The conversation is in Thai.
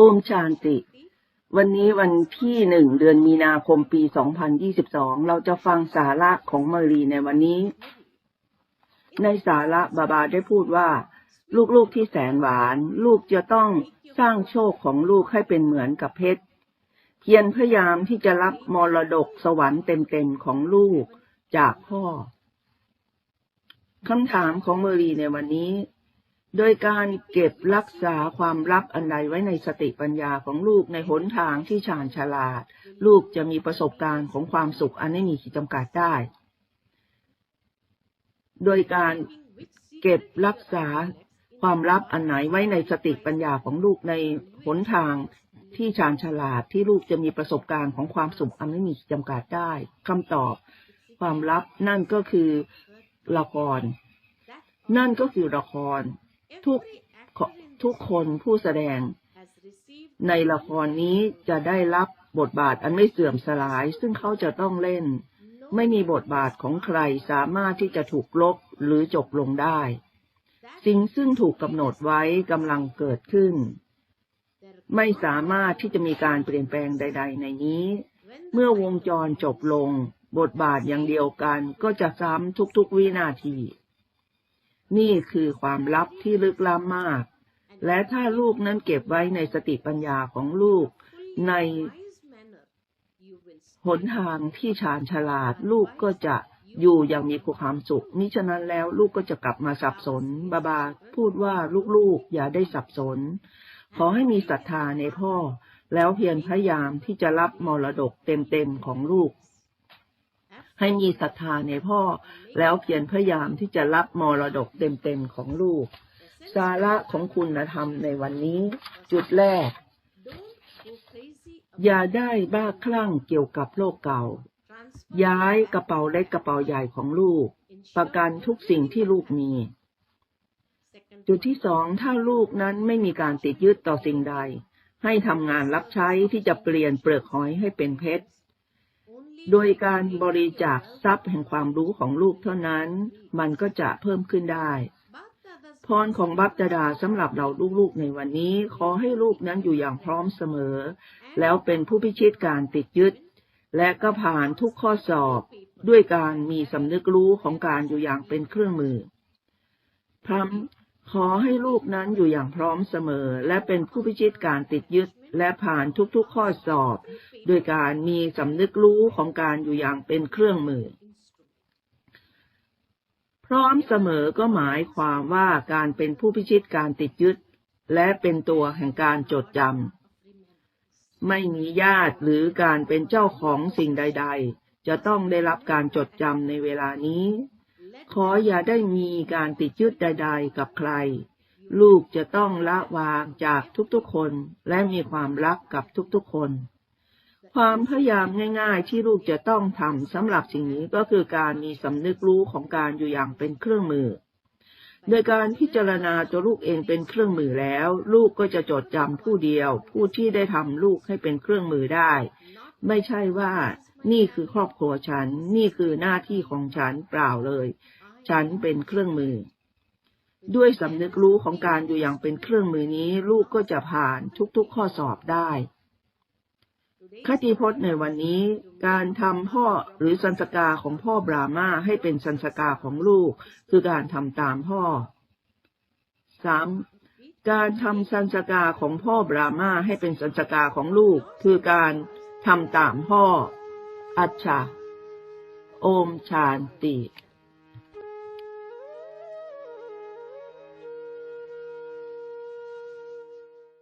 โอมชานติ วันนี้วันที่หนึ่งเดือนมีนาคมปี 2022 เราจะฟังสาระของมารีในวันนี้ ในสาระบาบาได้พูดว่า ลูกๆที่แสนหวาน ลูกจะต้องสร้างโชคของลูกให้เป็นเหมือนกับเพชรเพียรพยายามที่จะรับมรดกสวรรค์เต็มๆของลูกจากพ่อคำถามของเมอรีในวันนี้ โดยการเก็บรักษาความลับอันใดไว้ในสติปัญญาของลูกในหนทางที่ชาญฉลาด ลูกจะมีประสบการณ์ของความสุขอันไม่มีขีดจำกัดได้ โดยการเก็บรักษาความลับอันไหนไว้ในสติปัญญาของลูกในหนทางที่ชาญฉลาดที่ลูกจะมีประสบการณ์ของความสุขอันไม่มีขีดจำกัดได้คำตอบ ความลับนั่นก็คือละคร นั่นก็คือละคร ทุกทุกคนผู้แสดง ในละครนี้จะได้รับบทบาทอันไม่เสื่อมสลาย ซึ่งเขาจะต้องเล่น ไม่มีบทบาทของใครสามารถที่จะถูกลบหรือจบลงได้ สิ่งซึ่งถูกกำหนดไว้กำลังเกิดขึ้น ไม่สามารถที่จะมีการเปลี่ยนแปลงใด ๆ ในนี้ เมื่อวงจรจบลง บทบาทอย่างเดียวกันก็จะซ้ำทุกๆวินาที นี่คือความลับที่ลึกล้ำมาก และถ้าลูกนั้นเก็บไว้ในสติปัญญาของลูก ในหนทางที่ชาญฉลาด ลูกก็จะอยู่อย่างมีความสุขมิฉะนั้นแล้วลูกก็จะกลับมาสับสน บาบาพูดว่าลูกๆ อย่าได้สับสน ขอให้มีศรัทธาในพ่อ แล้วเพียรพยายามที่จะรับมรดกเต็มๆของลูก ให้มีศรัทธาในพ่อ แล้วเพียรพยายามที่จะรับมรดกเต็มๆของลูก สาระของคุณธรรมในวันนี้ จุดแรก อย่าได้บ้าคลั่งเกี่ยวกับโลกเก่า ย้ายกระเป๋าเล็กกระเป๋าใหญ่ของลูก ประกันทุกสิ่งที่ลูกมี จุดที่สองถ้าลูกนั้นไม่มีการติดยึดต่อสิ่งใด ให้ทำงานรับใช้ที่จะเปลี่ยนเปลือกหอยให้เป็นเพชร โดยการบริจาคทรัพย์แห่งความรู้ของลูกเท่านั้น มันก็จะเพิ่มขึ้นได้ พรของบัพดาดาสำหรับเราลูกๆในวันนี้ ขอให้ลูกนั้นอยู่อย่างพร้อมเสมอ แล้วเป็นผู้พิชิตการติดยึด และก็ผ่านทุกข้อสอบด้วยการมีสำนึกรู้ของการอยู่อย่างเป็นเครื่องมือพร้ำขอให้ลูกนั้นอยู่อย่างพร้อมเสมอ และเป็นผู้พิชิตการติดยึดและผ่านทุกๆข้อสอบ ด้วยการมีสำนึกรู้ของการอยู่อย่างเป็นเครื่องมือ พร้อมเสมอก็หมายความว่าการเป็นผู้พิชิตการติดยึด และเป็นตัวแห่งการจดจำไม่มีญาติหรือการเป็นเจ้าของสิ่งใด ๆ จะต้องได้รับการจดจำในเวลานี้ ขออย่าได้มีการติดยึดใด ๆ กับใครลูกจะต้องละวางจากทุกๆคนและมีความรักกับทุกๆคน ความพยายามง่ายๆ ที่ลูกจะต้องทำสำหรับสิ่งนี้ก็คือการมีสำนึกรู้ของการอยู่อย่างเป็นเครื่องมือ โดยการพิจารณาตัวลูกเองเป็นเครื่องมือแล้ว ลูกก็จะจดจำผู้เดียว ผู้ที่ได้ทำลูกให้เป็นเครื่องมือได้ ไม่ใช่ว่า นี่คือครอบครัวฉัน นี่คือหน้าที่ของฉันเปล่าเลย ฉันเป็นเครื่องมือ ด้วยสำนึกรู้ของการอยู่อย่างเป็นเครื่องมือนี้ ลูกก็จะผ่านทุกๆข้อสอบได้ คติพจน์ในวันนี้การทำพ่อหรือสันสกาของพ่อบรามาให้เป็นสันสกาของลูก คือการทำตามพ่อสามการทำสันสกาของพ่อบรามาให้เป็นสันสกาของลูก คือการทำตามพ่อ อัจฉาโอมชานติ